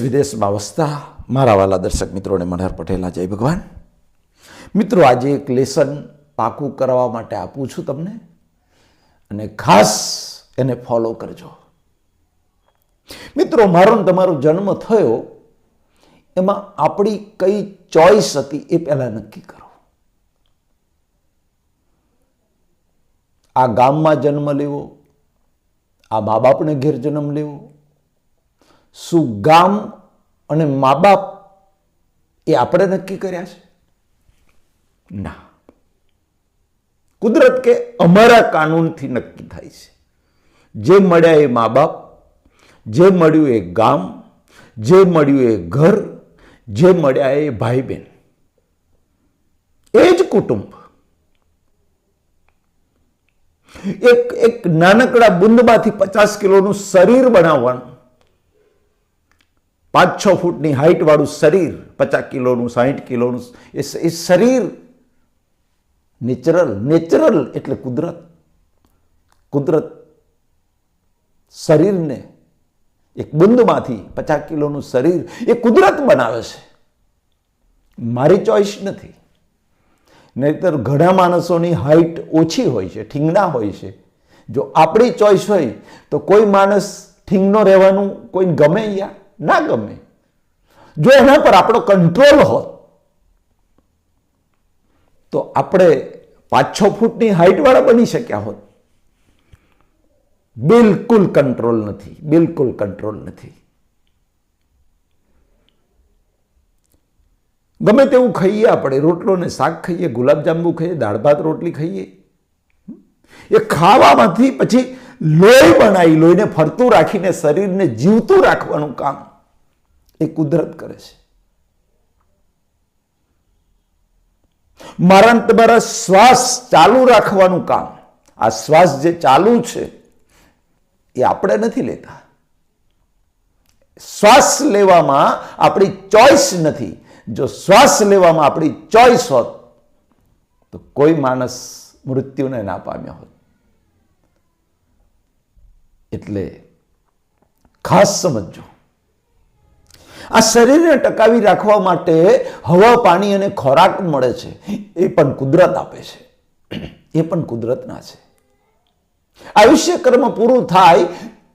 વિદેશમાં વસતા મારા વાલા દર્શક મિત્રોને મનહર પટેલા જય ભગવાન. મિત્રો, આજે એક લેસન પાકું કરવા માટે આપું છું તમને અને ખાસ એને ફોલો કરજો. મિત્રો, મારો ને તમારો જન્મ થયો, એમાં આપણી કઈ ચોઈસ હતી એ પહેલાં નક્કી કરો. આ ગામમાં જન્મ લેવો, આ મા બાપને ઘેર જન્મ લેવો શું ગામ અને મા બાપ એ આપણે નક્કી કર્યા છે? ના. કુદરત કે અમારા કાનૂનથી નક્કી થાય છે. જે મળ્યા એ મા બાપ જે મળ્યું એ ગામ જે મળ્યું એ ઘર જે મળ્યા એ ભાઈ બહેન એ જ કુટુંબ. એક એક નાનકડા બુંદમાંથી પચાસ કિલોનું શરીર બનાવવાનું. પાંચ છ ફૂટની હાઇટવાળું શરીર, પચાસ કિલોનું, સાહીઠ કિલોનું, એ શરીર નેચરલ નેચરલ એટલે કુદરત. કુદરત શરીરને એક બુંદમાંથી પચાસ કિલોનું શરીર એ કુદરત બનાવે છે. મારી ચોઈસ નથી. નહીતર ઘણા માણસોની હાઇટ ઓછી હોય છે, ઠીંગના હોય છે. જો આપણી ચોઈસ હોય તો કોઈ માણસ ઠીંગનો રહેવાનું કોઈ ગમે યા? ના ગમે. જો એના પર આપણો કંટ્રોલ હોત, તો આપણે પાંચ છ ફૂટની હાઈટવાળા બની શક્યા હોત. બિલકુલ કંટ્રોલ નથી, બિલકુલ કંટ્રોલ નથી. ગમે તેવું ખાઈએ આપણે, રોટલો ને શાક ખાઈએ, ગુલાબજાંબુ ખાઈએ દાળ ભાત રોટલી ખાઈએ. એ ખાવામાંથી પછી લોહી બનાવી, લોહીને ફરતું રાખીને શરીરને જીવતું રાખવાનું કામ એ કુદરત કરે છે. મારા તમારા શ્વાસ ચાલુ રાખવાનું કામ, આ શ્વાસ જે ચાલુ છે એ આપણે નથી લેતા. શ્વાસ લેવામાં આપણી ચોઈસ નથી. જો શ્વાસ લેવામાં આપણી ચોઈસ હોત, તો કોઈ માણસ મૃત્યુને ના પામ્યો હોત. એટલે ખાસ સમજજો. આ શરીરને ટકાવી રાખવા માટે હવા, પાણી અને ખોરાક મળે છે. એ પણ કુદરત આપે છે. એ પણ કુદરતના છે. આયુષ્ય કર્મ પૂરું થાય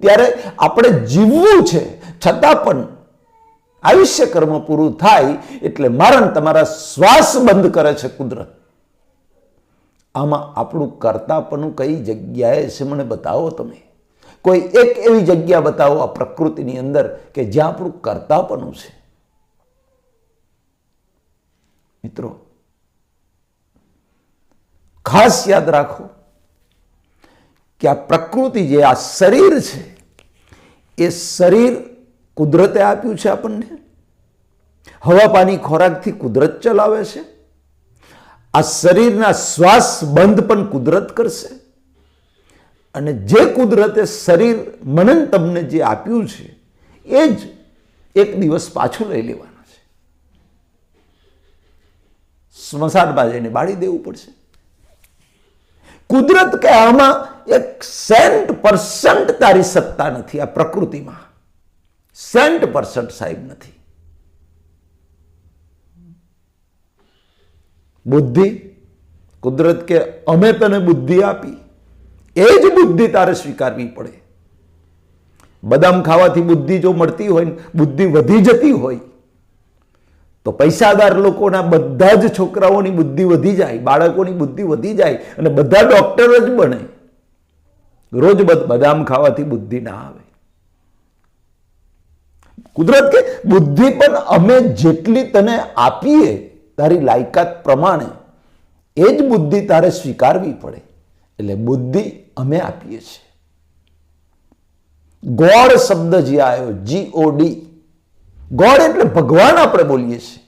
ત્યારે આપણે જીવવું છે. છતાં પણ આયુષ્ય કર્મ પૂરું થાય એટલે મારણ તમારા શ્વાસ બંધ કરે છે કુદરત. આમાં આપણું કરતાપણું કઈ જગ્યાએ છે મને બતાવો તમે? કોઈ એક એવી જગ્યા બતાવો આ પ્રકૃતિની અંદર કે જ્યાં આપણું કરતાપણું છે. મિત્રો, ખાસ યાદ રાખો કે આ પ્રકૃતિ જે આ શરીર છે, એ શરીર કુદરતે આપ્યું છે આપણને. હવા પાણી ખોરાકથી કુદરત ચલાવે છે. આ શરીરના શ્વાસ બંધ પણ કુદરત કરશે. અને જે કુદરતે શરીર મનન તમને જે આપ્યું છે, એ જ એક દિવસ પાછું લઈ લેવાના છે. સ્મશાનમાં જઈને બાળી દેવું પડશે. કુદરત કે આમાં એક સેન્ટ પર્સન્ટ તારી સત્તા નથી આ પ્રકૃતિમાં. સેન્ટ પર્સન્ટ સાહેબ નથી. બુદ્ધિ, કુદરત કે અમે તને બુદ્ધિ આપી એ જ બુદ્ધિ તારે સ્વીકારવી પડે. બદામ ખાવાથી બુદ્ધિ જો મળતી હોય ને, બુદ્ધિ વધી જતી હોય, તો પૈસાદાર લોકોના બધા જ છોકરાઓની બુદ્ધિ વધી જાય, બાળકોની બુદ્ધિ વધી જાય અને બધા ડોક્ટર જ બને. રોજ બદામ ખાવાથી બુદ્ધિ ના આવે. કુદરત કે બુદ્ધિ પણ અમે જેટલી તને આપીએ, તારી લાયકાત પ્રમાણે, એ જ બુદ્ધિ તારે સ્વીકારવી પડે. એટલે બુદ્ધિ અમે આપીએ છીએ. ગોડ શબ્દ જે આવ્યો જી ઓ ડી ગોડ એટલે ભગવાન આપણે બોલીએ છીએ.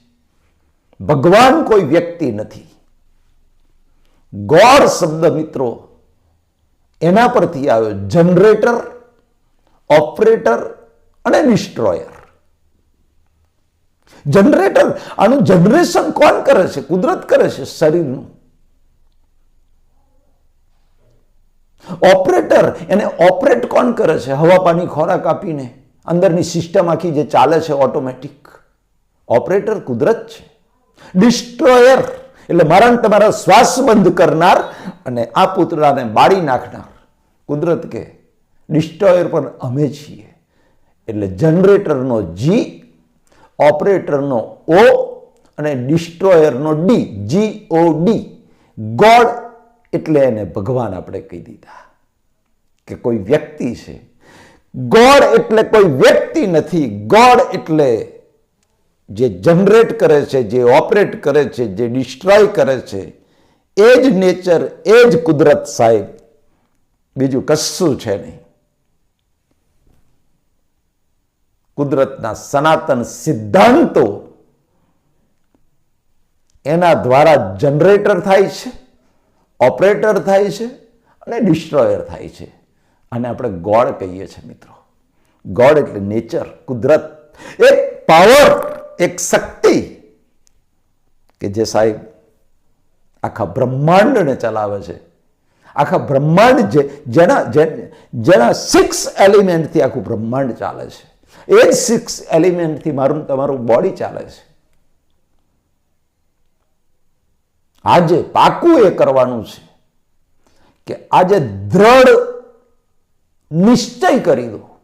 ભગવાન કોઈ વ્યક્તિ નથી. ગોડ શબ્દ મિત્રો, એના પરથી આવ્યો, જનરેટર, ઓપરેટર અને ડિસ્ટ્રોયર. જનરેટર, આનું જનરેશન કોણ કરે છે? કુદરત કરે છે, શરીરનું. ઓપરેટર એને ઓપરેટ કોણ કરે છે? હવા પાણી ખોરાક આપીને અંદરની સિસ્ટમ આખી જે ચાલે છે ઓટોમેટિક. ઓપરેટર કુદરત છે. ડિસ્ટ્રોયર એટલે મરણ તમારા શ્વાસ બંધ કરનાર અને આ પુતળાને બાળી નાખનાર. કુદરત કે ડિસ્ટ્રોયર પણ અમે છીએ. એટલે જનરેટરનો જી ઓપરેટરનો ઓ અને ડિસ્ટ્રોયરનો D G O D god એટલે એને ભગવાન આપણે કહી દીધા. કે કોઈ વ્યક્તિ છે. ગોડ એટલે કોઈ વ્યક્તિ નથી. ગોડ એટલે જે જનરેટ કરે છે, જે ઓપરેટ કરે છે, જે ડિસ્ટ્રોય કરે છે, એ જ નેચર, એ જ કુદરત સાહેબ. બીજું કશું છે નહીં. કુદરતના સનાતન સિદ્ધાંતો એના દ્વારા જનરેટર થાય છે, ઓપરેટર થાય છે અને ડિસ્ટ્રોયર થાય છે. અને આપણે ગોડ કહીએ છીએ મિત્રો. ગોડ એટલે નેચર, કુદરત. એક પાવર એક શક્તિ કે જે સાહેબ આખા બ્રહ્માંડને ચલાવે છે. આખા બ્રહ્માંડ જે, જેના જેના સિક્સ એલિમેન્ટથી આખું બ્રહ્માંડ ચાલે છે. એ જ સિક્સ એલિમેન્ટથી મારું, તમારું બોડી ચાલે છે. આજે પાકું એ કરવાનું છે કે આજે દ્રઢ નિશ્ચય કરી દો.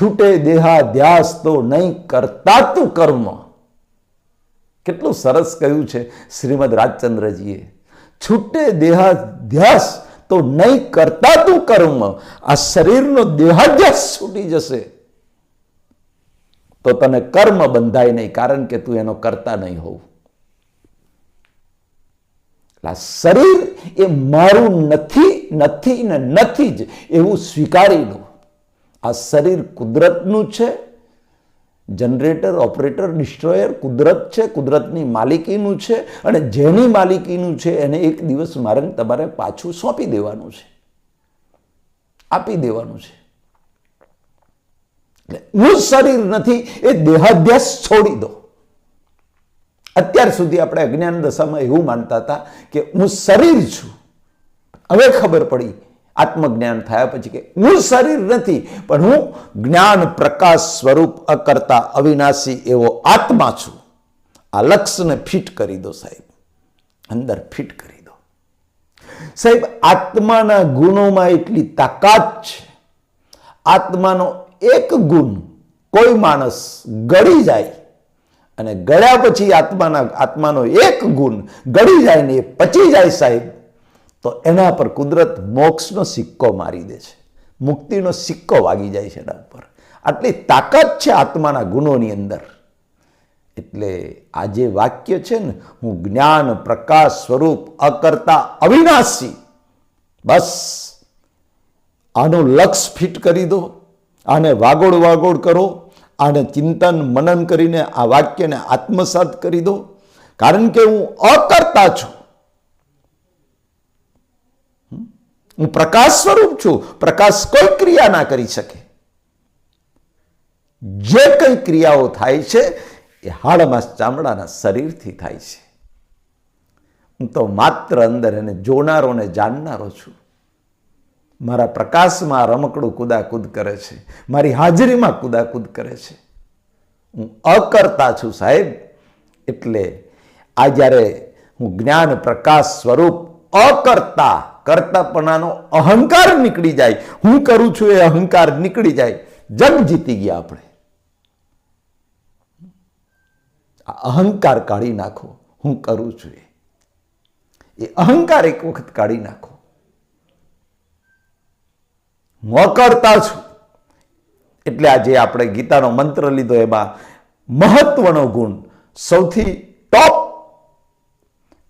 છૂટે દેહાધ્યાસ તો નહીં કરતા તું કર્મ. કેટલું સરસ કહ્યું છે શ્રીમદ રાજચંદ્રજીએ. છૂટે દેહાધ્યાસ તો નહીં કરતા તું કર્મ. આ શરીરનો દેહાધ્યાસ છૂટી જશે. તો તને કર્મ બંધાય નહીં કારણ કે તું એનો કરતા નહીં હોવ આ શરીર એ મારું નથી નથી ને નથી જ એવું સ્વીકારી લો આ શરીર કુદરતનું છે, જનરેટર, ઓપરેટર, ડિસ્ટ્રોયર કુદરત છે, કુદરતની માલિકીનું છે અને જેની માલિકીનું છે એને એક દિવસ મારે તમારે પાછું સોંપી દેવાનું છે. આપી દેવાનું છે. એટલે હું શરીર નથી, એ દેહાધ્યાસ છોડી દો અત્યાર સુધી આપણે અજ્ઞાન દશામાં એવું માનતા હતા કે હું શરીર છું. હવે ખબર પડી, આત્મજ્ઞાન થયા પછી કે હું શરીર નથી, પણ હું જ્ઞાન પ્રકાશ સ્વરૂપ અકર્તા અવિનાશી એવો આત્મા છું. આ લક્ષ્યને ફિટ કરી દો સાહેબ. અંદર ફિટ કરી દો. સાહેબ, આત્માના ગુણોમાં એટલી તાકાત છે. આત્માનો એક ગુણ, કોઈ માણસ ગળી જાય અને ગળ્યા પછી આત્માના, આત્માનો એક ગુણ ગળી જાય ને એ પચી જાય સાહેબ, તો એના પર કુદરત મોક્ષનો સિક્કો મારી દે છે. મુક્તિનો સિક્કો વાગી જાય છે એના પર. આટલી તાકાત છે આત્માના ગુણોની અંદર. એટલે આ જે વાક્ય છે ને, હું જ્ઞાન, પ્રકાશ સ્વરૂપ, અકર્તા, અવિનાશી, બસ, આનો લક્ષ ફિટ કરી દો, આને વાગોળ વાગોળ કરો આને ચિંતન મનન કરીને આ વાક્યને આત્મસાત કરી દો. કારણ કે હું અકર્તા છું. હું પ્રકાશ સ્વરૂપ છું. પ્રકાશ કોઈ ક્રિયા ના કરી શકે. જે કંઈ ક્રિયાઓ થાય છે, એ હાડમાં ચામડાના શરીરથી થાય છે. હું તો માત્ર અંદર એને જોનારો ને જાણનારો છું. મારા પ્રકાશમાં રમકડું કુદાકૂદ કરે છે. મારી હાજરીમાં કુદાકૂદ કરે છે. હું અકર્તા છું સાહેબ. એટલે આ જ્યારે હું જ્ઞાન પ્રકાશ સ્વરૂપ અકર્તા કરતાપણાનો અહંકાર નીકળી જાય. હું કરું છું એ અહંકાર નીકળી જાય. જંગ જીતી ગયા આપણે. અહંકાર કાઢી નાખો. હું કરું છું એ અહંકાર એક વખત કાઢી નાખો. અકર્તા છું. એટલે આજે આપણે ગીતાનો મંત્ર લીધો, એમાં મહત્વનો ગુણ, સૌથી ટોપ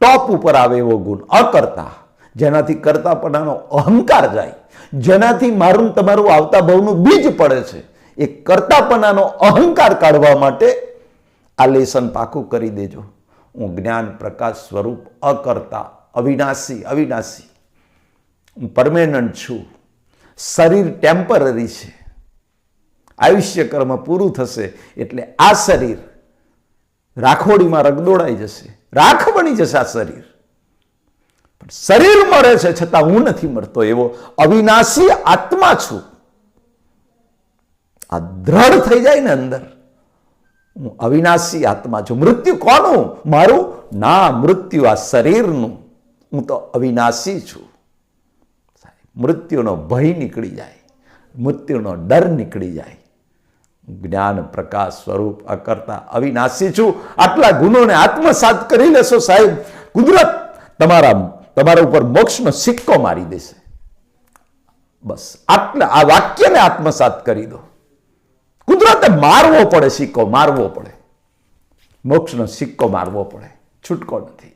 ટોપ ઉપર આવે એવો ગુણ, અકર્તા. જેનાથી કરતાપણાનો અહંકાર જાય. જેનાથી મારું તમારું આવતા ભાવનું બીજ પડે છે. એ કરતાપણાનો અહંકાર કાઢવા માટે આ લેસન પાકું કરી દેજો. હું જ્ઞાન પ્રકાશ સ્વરૂપ અકર્તા, અવિનાશી અવિનાશી. હું પરમેનન્ટ છું. શરીર ટેમ્પરરી છે. આયુષ્ય કર્મ પૂરું થશે એટલે આ શરીર રાખોડીમાં રગદોડાઈ જશે. રાખ બની જશે આ શરીર. પણ શરીર મરે છે છતાં હું નથી મરતો એવો અવિનાશી આત્મા છું. આ દ્રઢ થઈ જાય ને અંદર. હું અવિનાશી આત્મા છું. મૃત્યુ કોનું? મારું? ના, મૃત્યુ આ શરીરનું. હું તો અવિનાશી છું. મૃત્યુનો ભય નીકળી જાય, મૃત્યુનો ડર નીકળી જાય. જ્ઞાન પ્રકાશ સ્વરૂપ અકર્તા અવિનાશી છું. આટલા ગુનોને આત્મસાત કરી લેશો સાહેબ. કુદરત તમારા તમારા ઉપર મોક્ષનો સિક્કો મારી દેશે. બસ, આટલા, આ વાક્યને આત્મસાત કરી દો. કુદરતે મારવો પડે સિક્કો, મારવો પડે. મોક્ષનો સિક્કો મારવો પડે. છૂટકો નથી.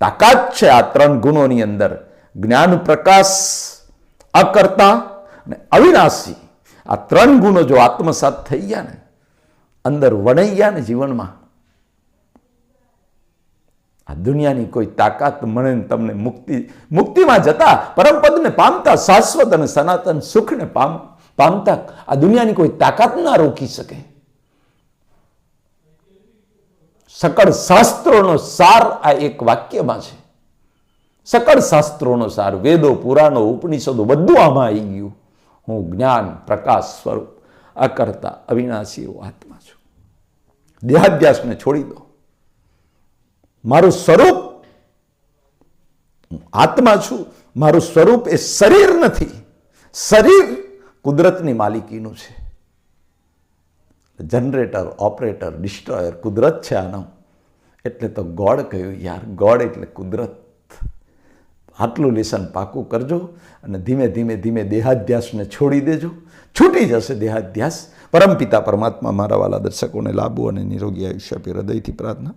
તાકાત છે આ ત્રણ ગુણોની અંદર. જ્ઞાન પ્રકાશ, અકર્તા અને અવિનાશી આ ત્રણ ગુણો જો આત્મસાત થઈ ગયા ને, અંદર વણાઈ ગયા ને જીવનમાં, આ દુનિયાની કોઈ તાકાત મળે ને તમને મુક્તિ, મુક્તિમાં જતા પરમપદને પામતા શાશ્વત અને સનાતન સુખને પામ, પામતા આ દુનિયાની કોઈ તાકાત ના રોકી શકે. સકળ શાસ્ત્રોનો સાર આ એક વાક્યમાં છે. સકળ શાસ્ત્રોનો સાર, વેદો, પુરાણો, ઉપનિષદો બધું આમાં આવી ગયું. હું જ્ઞાન, પ્રકાશ સ્વરૂપ અકર્તા અવિનાશી એવો આત્મા છું. દેહાધ્યાસને છોડી દો. મારું સ્વરૂપ આત્મા છું, મારું સ્વરૂપ એ શરીર નથી. શરીર કુદરતની માલિકીનું છે. જનરેટર, ઓપરેટર, ડિસ્ટ્રોયર કુદરત છે આનો. એટલે તો ગોડ કહ્યું યાર ગોડ એટલે કુદરત. આટલું લેસન પાકું કરજો અને ધીમે ધીમે ધીમે દેહાધ્યાસને છોડી દેજો. છૂટી જશે દેહાધ્યાસ. પરમપિતા પરમાત્મા મારા વાલા દર્શકોને લાભો અને નિરોગી આયુષ્ય આપી હૃદયથી પ્રાર્થના.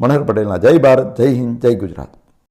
મનહર પટેલના જય ભારત, જય હિન્દ, જય ગુજરાત.